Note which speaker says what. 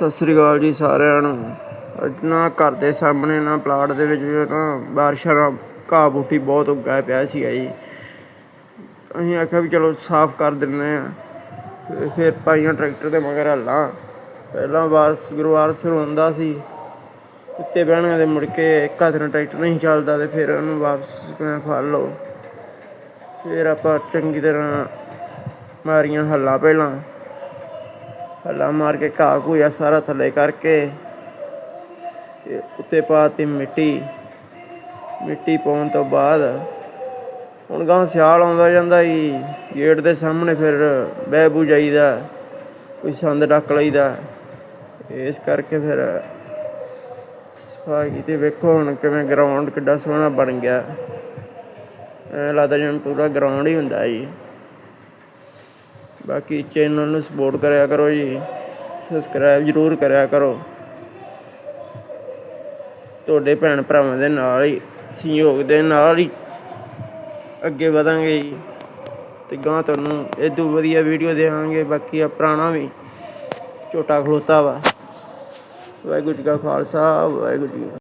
Speaker 1: ਸਤਿ ਸ੍ਰੀ ਅਕਾਲ ਜੀ ਸਾਰਿਆਂ ਨੂੰ। ਨਾ ਘਰ ਦੇ ਸਾਹਮਣੇ, ਨਾ ਪਲਾਟ ਦੇ ਵਿੱਚ ਨਾ ਬਾਰਿਸ਼ਾਂ ਨਾਲ ਘਾਹ ਬੂਟੀ ਬਹੁਤ ਉੱਗਾ ਪਿਆ ਸੀ ਜੀ। ਅਸੀਂ ਆਖਿਆ ਵੀ ਚਲੋ ਸਾਫ਼ ਕਰ ਦਿੰਨੇ ਆ ਫਿਰ ਪਾਈਆਂ ਟਰੈਕਟਰ ਦੇ ਮਗਰ ਹੱਲਾਂ। ਪਹਿਲਾਂ ਵਾਰਸ ਗੁਰਵਾਰਸ ਹੁੰਦਾ ਸੀ। ਉੱਤੇ ਬਹਿਣਾ ਦੇ ਮੁੜ ਕੇ ਇੱਕ ਹੱਥ ਨਾਲ ਟਰੈਕਟਰ ਨਹੀਂ ਚੱਲਦਾ ਤੇ ਫਿਰ ਉਹਨੂੰ ਵਾਪਸ ਮੈਂ ਫੜ ਲਓ। ਫਿਰ ਆਪਾਂ ਚੰਗੀ ਤਰ੍ਹਾਂ ਮਾਰੀਆਂ ਹੱਲਾਂ ਪਹਿਲਾਂ। ਹੱਲਾ ਮਾਰ ਕੇ ਘਾਹ ਘੂਆ ਸਾਰਾ ਥੱਲੇ ਕਰਕੇ ਤੇ ਉੱਤੇ ਪਾਤੀ ਮਿੱਟੀ। ਮਿੱਟੀ ਪਾਉਣ ਤੋਂ ਬਾਅਦ ਹੁਣ ਗਾਂ ਸਿਆਲ ਆਉਂਦਾ ਜਾਂਦਾ ਈ, ਗੇਟ ਦੇ ਸਾਹਮਣੇ ਫਿਰ ਬਹਿ ਬੂ ਜਾਈਦਾ, ਕੋਈ ਸੰਦ ਡੱਕ ਲਈਦਾ। ਇਸ ਕਰਕੇ ਫਿਰ ਸਫ਼ਾਈ ਤੇ ਵੇਖੋ ਹੁਣ ਕਿਵੇਂ ਗਰਾਊਂਡ ਕਿੱਡਾ ਸੋਹਣਾ ਬਣ ਗਿਆ। ਐ ਲੱਗਦਾ ਜਿਵੇਂ ਪੂਰਾ ਗਰਾਊਂਡ ਹੀ ਹੁੰਦਾ ਜੀ ਬਾਕੀ ਚੈਨਲ ਨੂੰ ਸਪੋਰਟ ਕਰਿਆ ਕਰੋ ਜੀ। ਸਬਸਕ੍ਰਾਈਬ ਜ਼ਰੂਰ ਕਰਿਆ ਕਰੋ। ਤੁਹਾਡੇ ਭੈਣ ਭਰਾਵਾਂ ਦੇ ਨਾਲ ਹੀ, ਸਹਿਯੋਗ ਦੇ ਨਾਲ ਹੀ ਅੱਗੇ ਵਧਾਂਗੇ ਜੀ। ਤੇ ਗਾਂ ਤੁਹਾਨੂੰ ਇਹ ਇਦੋਂ ਵਧੀਆ ਵੀਡੀਓ ਦੇਵਾਂਗੇ ਬਾਕੀ ਆ ਪੁਰਾਣਾ ਵੀ ਝੋਟਾ ਖਲੋਤਾ ਵਾ। ਵਾਹਿਗੁਰੂ ਜੀ ਕਾ ਖਾਲਸਾ, ਵਾਹਿਗੁਰੂ ਜੀ ਕੀ